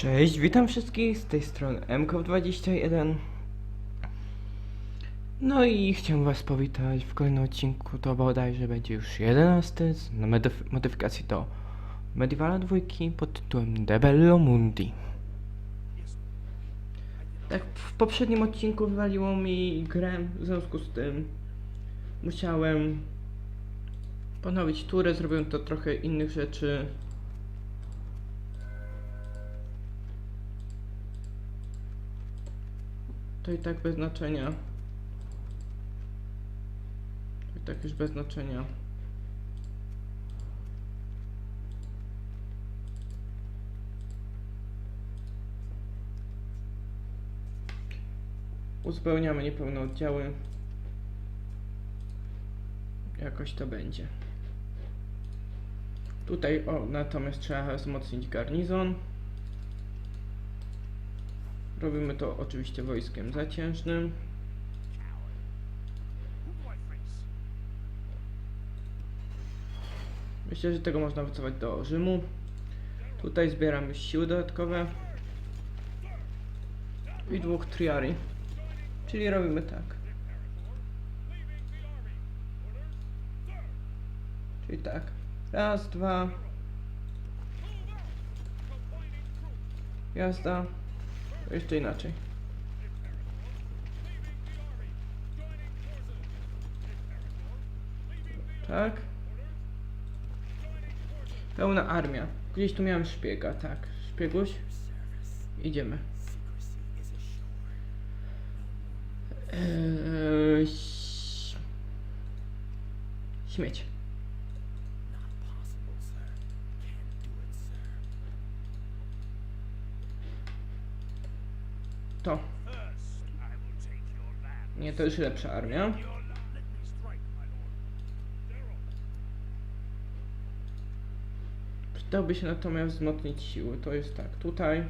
Cześć, witam wszystkich z tej strony MKO21. No i chciałem was powitać w kolejnym odcinku, to bodajże będzie już 11 z modyf- modyfikacji do Medievala 2 pod tytułem De Bello Mundi. Tak, w poprzednim odcinku wywaliło mi grę, w związku z tym musiałem ponowić turę, zrobiłem to trochę innych rzeczy. To i tak bez znaczenia. To i tak już bez znaczenia. Uzupełniamy niepełne oddziały. Jakoś to będzie. Tutaj o, natomiast trzeba wzmocnić garnizon. Robimy to oczywiście wojskiem zaciężnym. Myślę, że tego można wycofać do Rzymu. Tutaj zbieramy siły dodatkowe. I dwóch triari. Czyli robimy tak. Czyli tak. Raz, dwa. Jazda. Jeszcze inaczej. Tak. Pełna armia. Gdzieś tu miałem szpiega, tak. Szpieguś. Idziemy. Eee, śmieć. To. Nie, to już lepsza armia. Przydałby się natomiast wzmocnić siły. To jest tak, tutaj.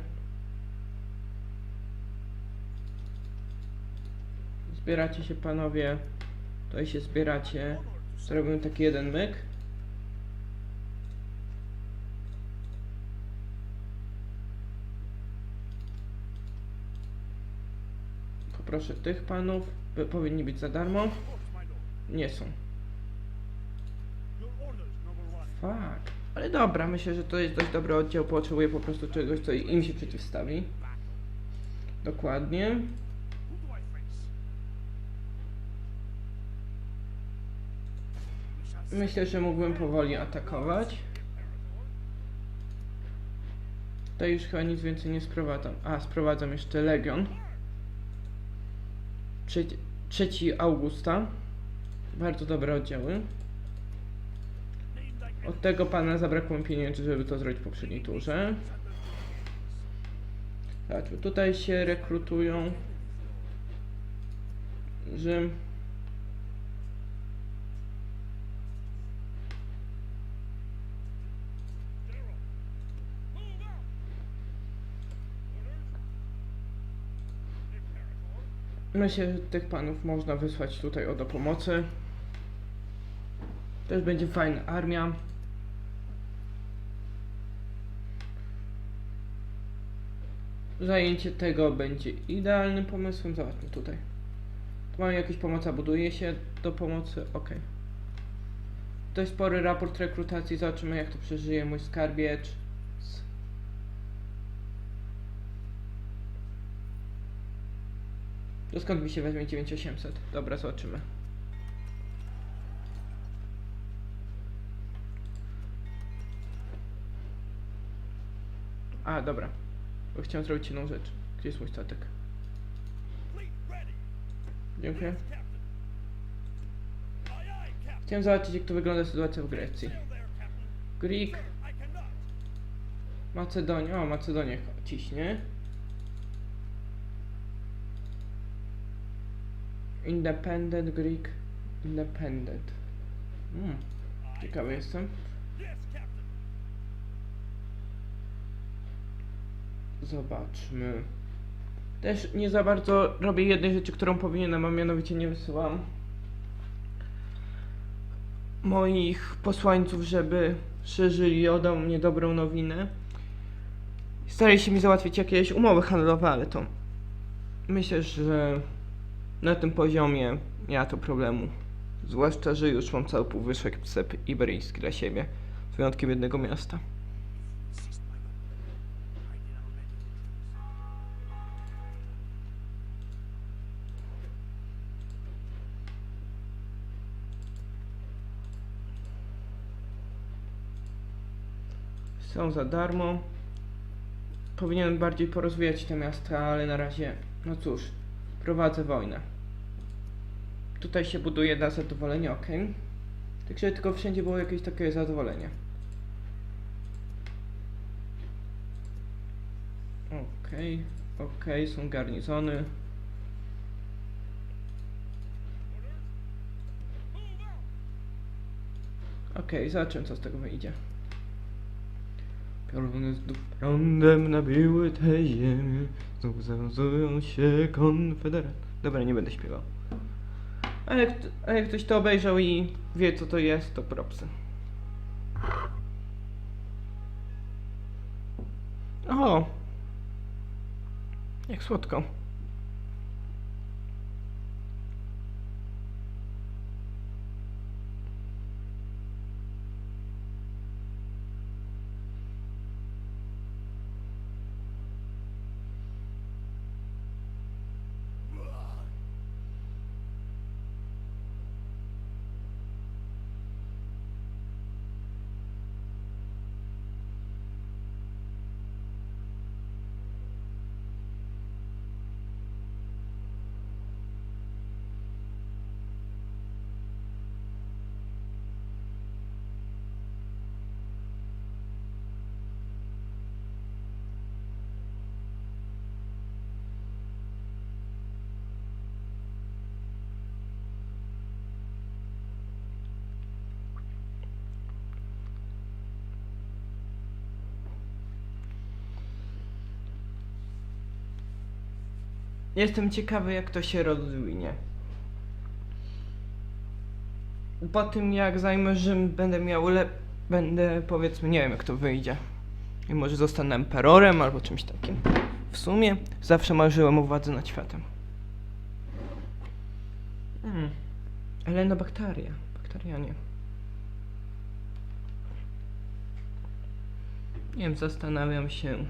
Zbieracie się panowie. Tutaj się zbieracie. Zrobimy taki jeden myk. Poproszę tych panów. Powinni być za darmo. Nie są. Fuck. Ale dobra, myślę, że to jest dość dobry oddział. Potrzebuję po prostu czegoś, co im się przeciwstawi. Dokładnie. Myślę, że mógłbym powoli atakować. Tutaj już chyba nic więcej nie sprowadzam. A, sprowadzam jeszcze Legion. Trzeci, trzeci Augusta. Bardzo dobre oddziały. Od tego pana zabrakło mi pieniędzy, żeby to zrobić w poprzedniej turze. Zobaczmy, tutaj się rekrutują. Rzym. Myślę, że tych panów można wysłać tutaj o do pomocy. Też będzie fajna armia. Zajęcie tego będzie idealnym pomysłem. Zobaczmy tutaj. Tu mamy jakieś pomoc, buduje się do pomocy. Ok. Dość spory raport rekrutacji. Zobaczymy jak to przeżyje mój skarbiecz. To skąd mi się weźmie 9800? Dobra, zobaczymy. A, dobra. Bo chciałem zrobić jedną rzecz. Gdzie jest mój statek? Dziękuję. Chciałem zobaczyć, jak to wygląda sytuacja w Grecji. Greek. Macedonia. O, Macedonia ciśnie. Independent Greek. Independent. Hmm. Ciekawy jestem. Zobaczmy. Też nie za bardzo robię jednej rzeczy, którą powinienem, a mianowicie nie wysyłam moich posłańców, żeby szerzyli ode mnie dobrą nowinę. starali się mi załatwić jakieś umowy handlowe, ale to myślę, że na tym poziomie nie ma to problemu. Zwłaszcza, że już mam cały półwyżek cep iberyjski dla siebie, z wyjątkiem jednego miasta. Są za darmo. Powinienem bardziej porozwijać te miasta, ale na razie, no cóż, prowadzę wojnę. Tutaj się buduje na zadowolenie, ok. Także tylko wszędzie było jakieś takie zadowolenie. Okej, okej, są garnizony. Okej, zobaczymy co z tego wyjdzie. Pioruny znów prądem nabiły te ziemię, znów zawiązują się konfederat. Dobra, nie będę śpiewał. A jak, a jak ktoś to obejrzał i wie co to jest, to propsy. O! Jak słodko. Jestem ciekawy, jak to się rozwinie. Po tym, jak zajmę Rzym, będę miał le... Będę, powiedzmy, nie wiem, jak to wyjdzie. I może zostanę emperorem albo czymś takim. W sumie zawsze marzyłem o władzy nad światem. Hmm. Elena Baktaria. Baktarianie. Nie wiem, zastanawiam się,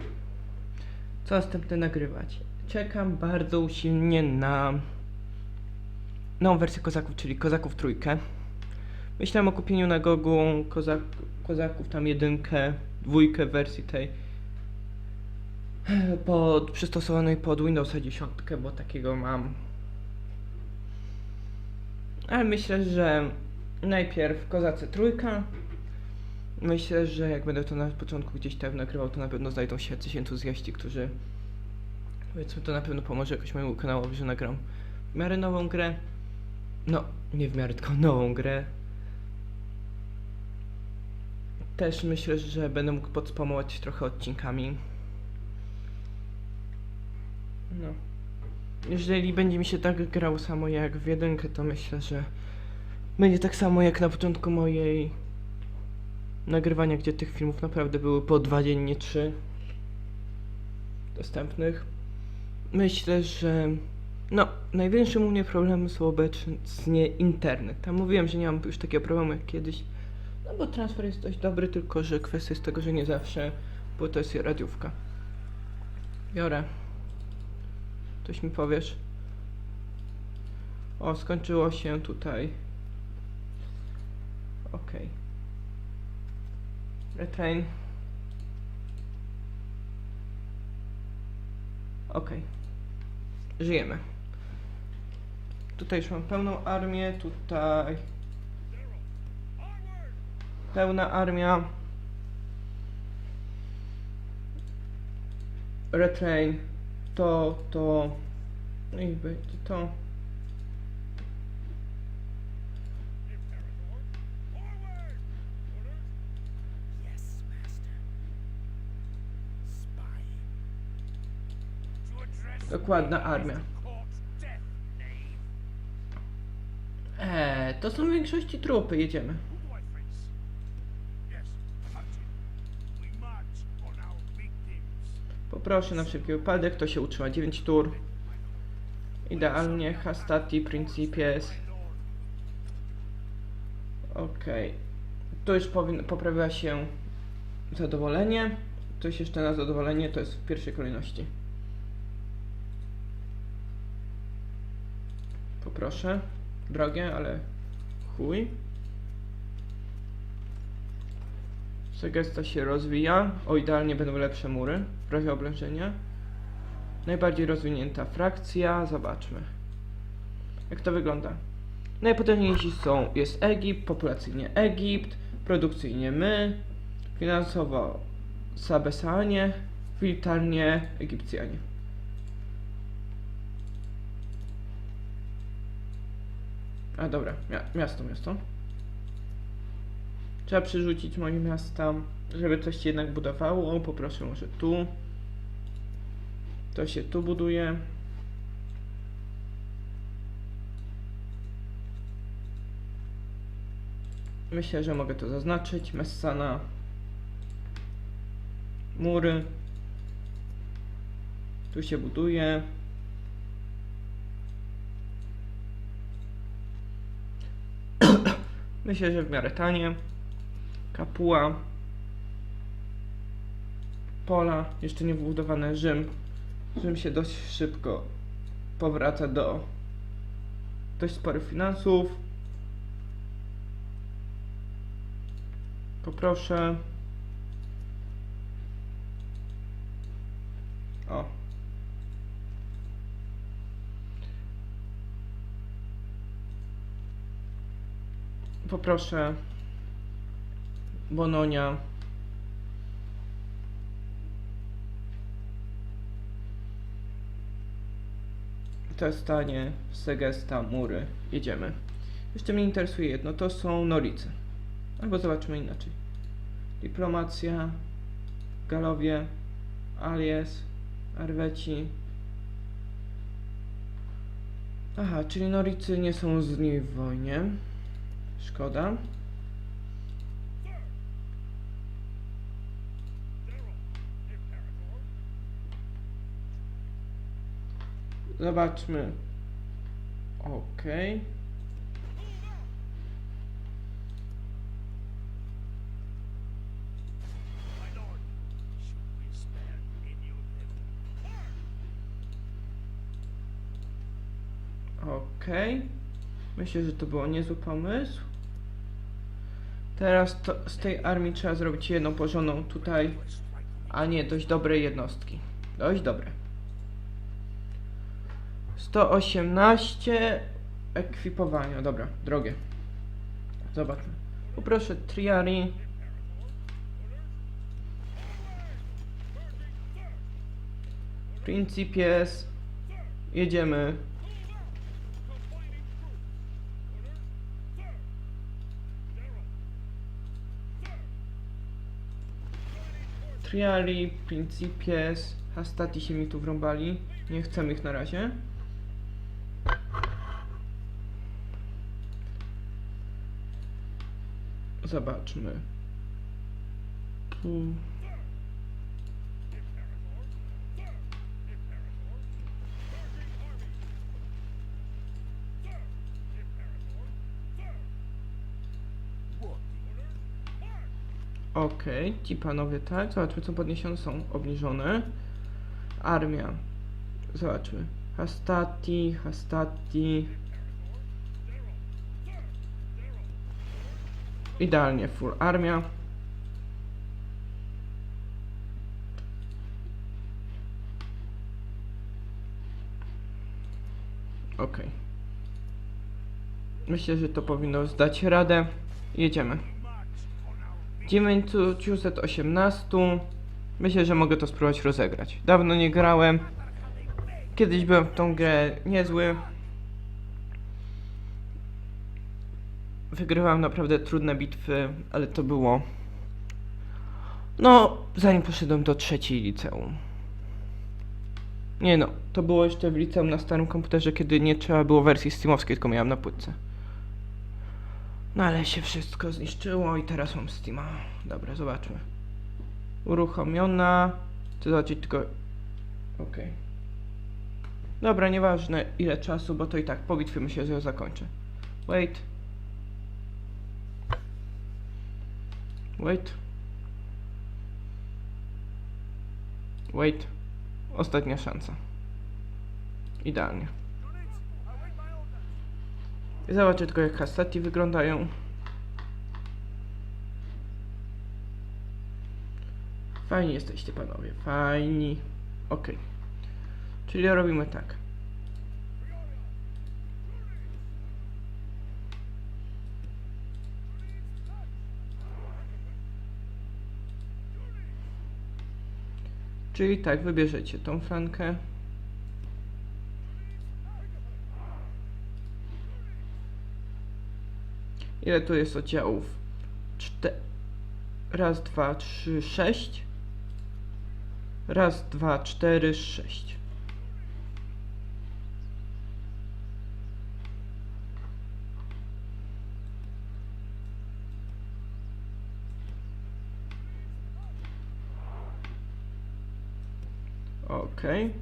co następne nagrywać. Czekam bardzo usilnie na nową wersję Kozaków, czyli Kozaków trójkę. Myślałem o kupieniu na Gogu kozak, Kozaków tam jedynkę, dwójkę wersji tej pod, przystosowanej pod Windowsa 10, bo takiego mam. Ale myślę, że najpierw Kozacy trójka. Myślę, że jak będę to na początku gdzieś tam nagrywał, to na pewno znajdą się jacyś entuzjaści, którzy Powiedzmy, to na pewno pomoże jakoś mojemu kanałowi, że nagram w miarę nową grę. No, nie w miarę, tylko nową grę. Też myślę, że będę mógł podspamować trochę odcinkami. No. Jeżeli będzie mi się tak grał samo jak w jedynkę, to myślę, że będzie tak samo jak na początku mojej nagrywania, gdzie tych filmów naprawdę były po dwa dziennie trzy dostępnych. Myślę, że no, największym u mnie problemem są obecnie internet. Tam mówiłem, że nie mam już takiego problemu jak kiedyś. No bo transfer jest dość dobry, tylko że kwestia jest tego, że nie zawsze, bo to jest radiówka. Biorę. Coś mi powiesz? O, skończyło się tutaj. Okej. Retrain. Okej. Żyjemy. Tutaj już mam pełną armię, tutaj pełna armia. Retrain. To, to. No i będzie to. Dokładna armia. Eee, to są w większości trupy, jedziemy. Poproszę na wszelki wypadek, to się utrzyma 9 tur. Idealnie, Hastati, Principies. Okej. Tu już poprawiła się zadowolenie. Coś jeszcze na zadowolenie to jest w pierwszej kolejności. Poproszę. Drogie, ale chuj. Segesta się rozwija. O, idealnie będą lepsze mury w razie oblężenia. Najbardziej rozwinięta frakcja. Zobaczmy. Jak to wygląda. Najpotężniejsi są, jest Egipt, populacyjnie Egipt, produkcyjnie my, finansowo Sabesanie, militarnie Egipcjanie. A dobra, mia miasto, miasto. Trzeba przerzucić moje miasta, żeby coś się jednak budowało. Poproszę może tu. To się tu buduje. Myślę, że mogę to zaznaczyć. Messana. Mury. Tu się buduje. Myślę, że w miarę tanie. Kapuła. Pola. Jeszcze nie wybudowane Rzym. Rzym się dość szybko powraca do dość sporych finansów. Poproszę. O. Poproszę. Bononia. To jest stanie Segesta, mury. Jedziemy. Jeszcze mnie interesuje jedno, to są Norice. Albo zobaczymy inaczej. Dyplomacja, Galowie, Alies, Arweci. Aha, czyli Noricy nie są z nimi w wojnie. Szkoda. Zobaczmy. Okej. My Myślę, że to było niezły pomysł. Teraz to, z tej armii trzeba zrobić jedną porządną tutaj, a nie dość dobre jednostki. Dość dobre. 118 ekwipowania. Dobra, drogie. Zobaczmy. Poproszę Triari. Principies. Jedziemy. Triali, Principies, Hastati się mi tu wrąbali. Nie chcemy ich na razie. Zobaczmy. Tu. Okej, ci panowie tak. Zobaczmy co podniesione są. Obniżone. Armia. Zobaczmy. Hastati, Hastati. Idealnie full armia. Okej. Myślę, że to powinno zdać radę. Jedziemy. 918. Myślę, że mogę to spróbować rozegrać. Dawno nie grałem. Kiedyś byłem w tą grę niezły. Wygrywałem naprawdę trudne bitwy, ale to było. No, zanim poszedłem do trzeciej liceum. Nie no, to było jeszcze w liceum na starym komputerze, kiedy nie trzeba było wersji steamowskiej, tylko miałem na płytce. No ale się wszystko zniszczyło i teraz mam Steama. Dobra, zobaczmy. Uruchomiona. Chcę zobaczyć tylko Okej. Dobra, nieważne ile czasu, bo to i tak po bitwie myślę, że zakończę. Wait. Wait. Wait. Ostatnia szansa. Idealnie. I zobaczę tylko jak hastati wyglądają. Fajni jesteście panowie, fajni. Okej. Czyli robimy tak. Czyli tak, wybierzecie tą flankę. Ile tu jest oddziałów? Czte... Raz, dwa, trzy, sześć. Raz, dwa, cztery, sześć. Okej.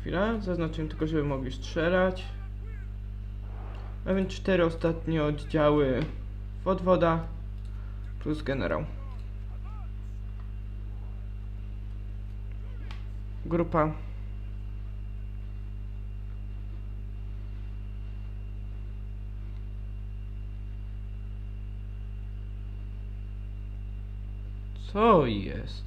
Chwila, zaznaczyłem tylko, żeby mogli strzelać. A więc cztery ostatnie oddziały Wodwoda plus generał. Grupa. Co jest?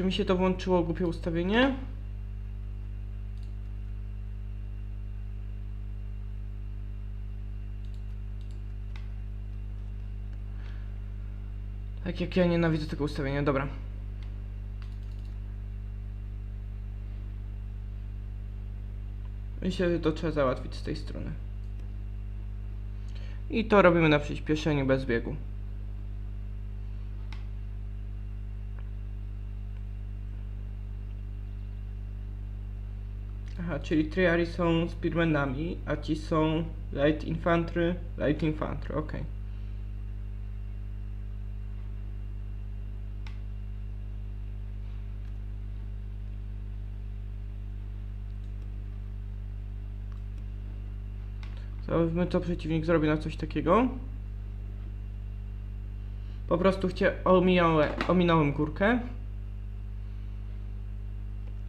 Czy mi się to włączyło głupie ustawienie? Tak jak ja nienawidzę tego ustawienia, dobra. Myślę, że to trzeba załatwić z tej strony. I to robimy na przyspieszeniu bez biegu. Aha, czyli triari są speedmanami, a ci są light infantry, light infantry, okej. Zobaczmy, co przeciwnik zrobi na coś takiego. Po prostu chcie, ominąłem, ominąłem górkę.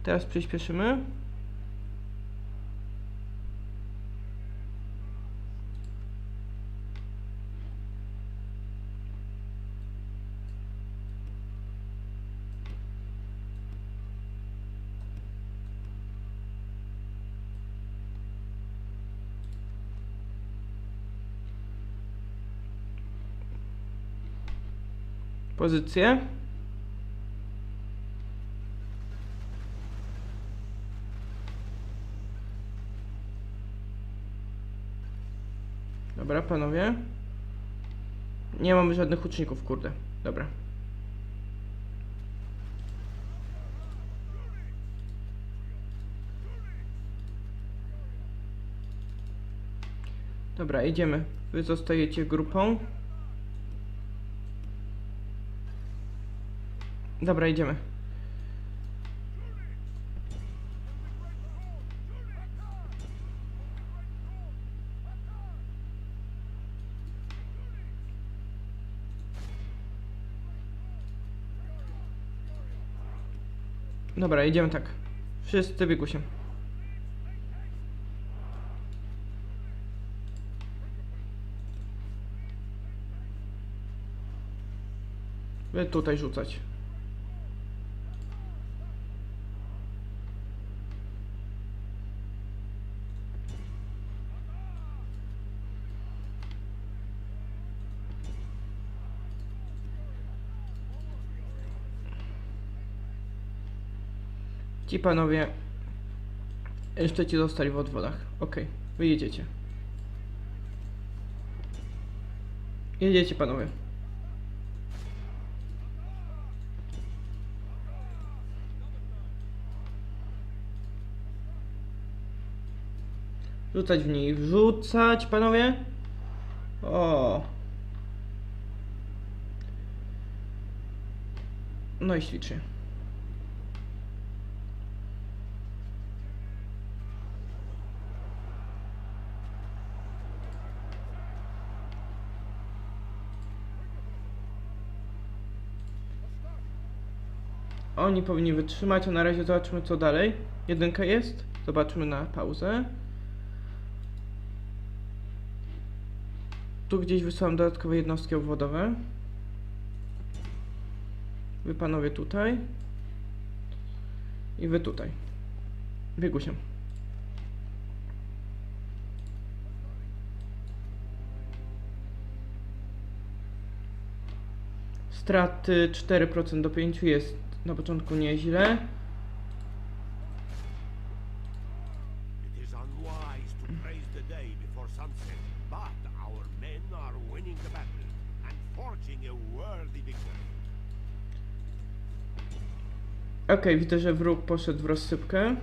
Teraz przyspieszymy. Pozycję. Dobra, panowie. Nie mamy żadnych łuczników, kurde. Dobra. Dobra, idziemy. Wy zostajecie grupą. Dobra, idziemy. Dobra, idziemy tak. Wszyscy biegu się. Wy tutaj rzucać. Ci panowie jeszcze ci zostali w odwodach. Ok, wy jedziecie. Panowie. Rzucać w nich, wrzucać panowie. O. No i ślicznie. Oni powinni wytrzymać, a na razie zobaczmy co dalej. Jedynka jest. Zobaczmy na pauzę. Tu gdzieś wysłałem dodatkowe jednostki obwodowe. Wy panowie tutaj. I wy tutaj. Biegu się. Straty 4% do 5 jest na początku nieźle. Okej, widzę, że wróg poszedł w rozsypkę.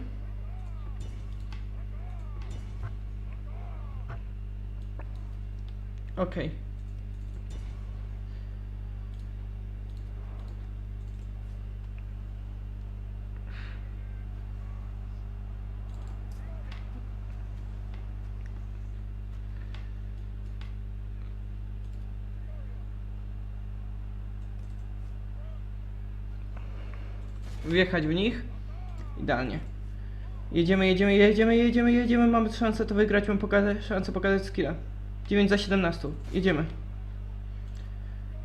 Okej. Wjechać w nich. Idealnie. Jedziemy, jedziemy, jedziemy, jedziemy, jedziemy. Mamy szansę to wygrać. Mamy pokazać, szansę pokazać skilla. 9 za 17. Jedziemy.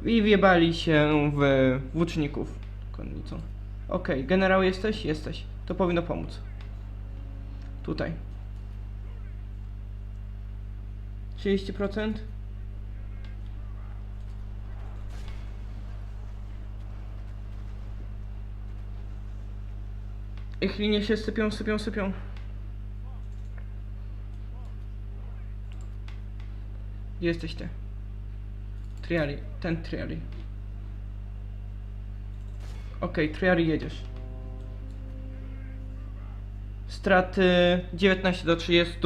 I wjebali się w włóczników konnicą. Okej, generał jesteś? Jesteś. To powinno pomóc. Tutaj. 30%? Ich linie się sypią, sypią, sypią. Gdzie jesteś ty? Triari, ten Triari. Okej, Triari jedziesz. Straty 19 do 30.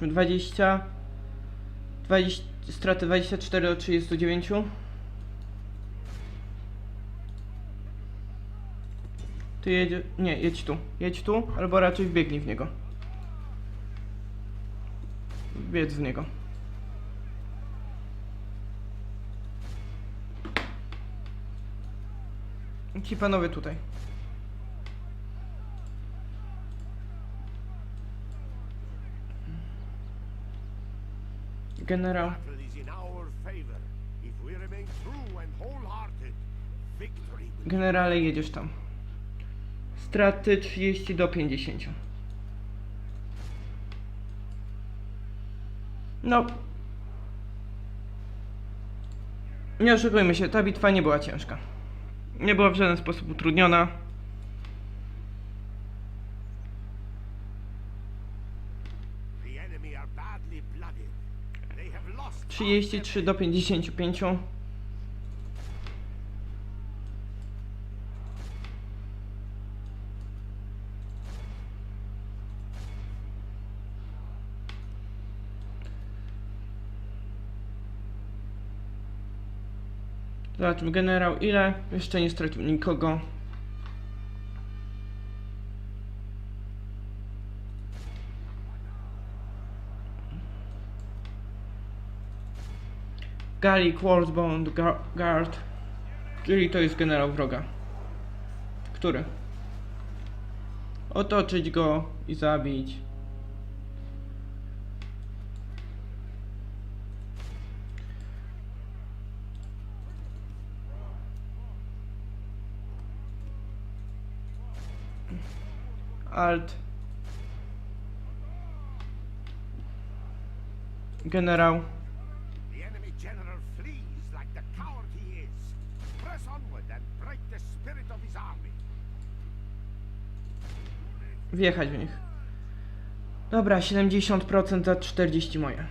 Zobaczmy, 20. 20 straty 24 do 39. Ty jedzie. Nie, jedź tu. Jedź tu, albo raczej wbiegnij w niego. Wbiec w niego. Ci panowie tutaj. Will Generale, jedziesz tam. Straty 30 do 50. No. Nie oszukujmy się, ta bitwa nie była ciężka. Nie była w żaden sposób utrudniona. 33 do 55. Zobaczmy, generał ile? Jeszcze nie stracił nikogo. Gallic Worldbound Gar- Guard. Czyli to jest generał wroga. Który? Otoczyć go i zabić. Alt. Generał. Wjechać w nich. Dobra, 70% za 40 moje.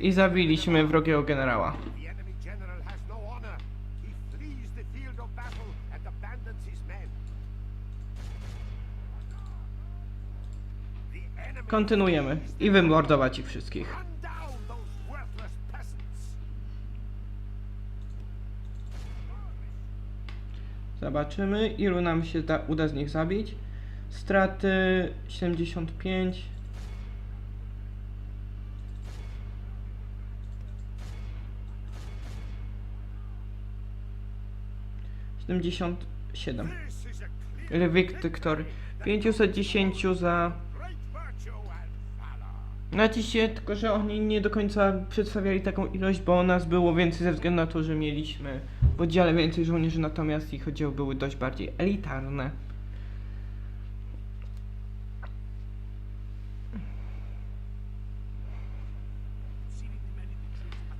I zabiliśmy wrogiego generała. Kontynuujemy. I wymordować ich wszystkich. Zobaczymy, ilu nam się da, uda z nich zabić. Straty 75. Siedemdziesiąt siedem. Wiktor 510 za valor. Naciście, tylko że oni nie do końca przedstawiali taką ilość, bo nas było więcej ze względu na to, że mieliśmy w oddziale więcej żołnierzy, natomiast ich oddziały były dość bardziej elitarne.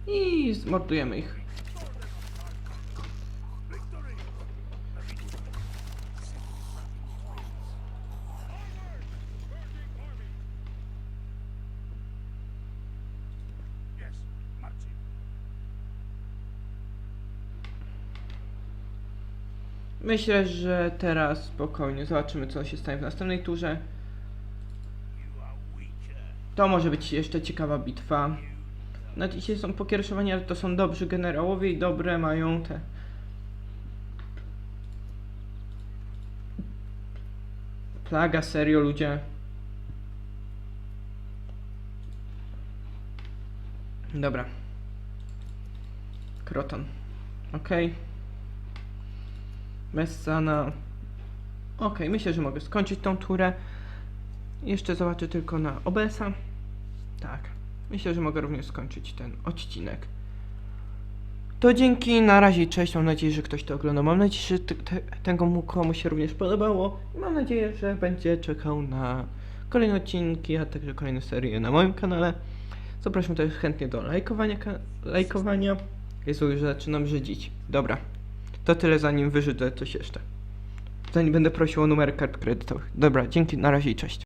I zmordujemy ich. Myślę, że teraz spokojnie zobaczymy, co się stanie w następnej turze. To może być jeszcze ciekawa bitwa. Na dzisiaj są pokierowani, ale to są dobrzy generałowie i dobre mają te. Plaga, serio ludzie. Dobra. Kroton. Ok. Messana. Ok, myślę, że mogę skończyć tą turę. Jeszcze zobaczę tylko na OBS-a. Tak. Myślę, że mogę również skończyć ten odcinek. To dzięki, na razie cześć. Mam nadzieję, że ktoś to oglądał. Mam nadzieję, że te, te, tego mu komuś się również podobało. I mam nadzieję, że będzie czekał na kolejne odcinki, a także kolejne serie na moim kanale. Zapraszam też chętnie do lajkowania. lajkowania. Jezu, już zaczynam żydzić. Dobra. To tyle zanim wyżydę coś jeszcze. Zanim będę prosił o numery kart kredytowych. Dobra, dzięki, na razie i cześć.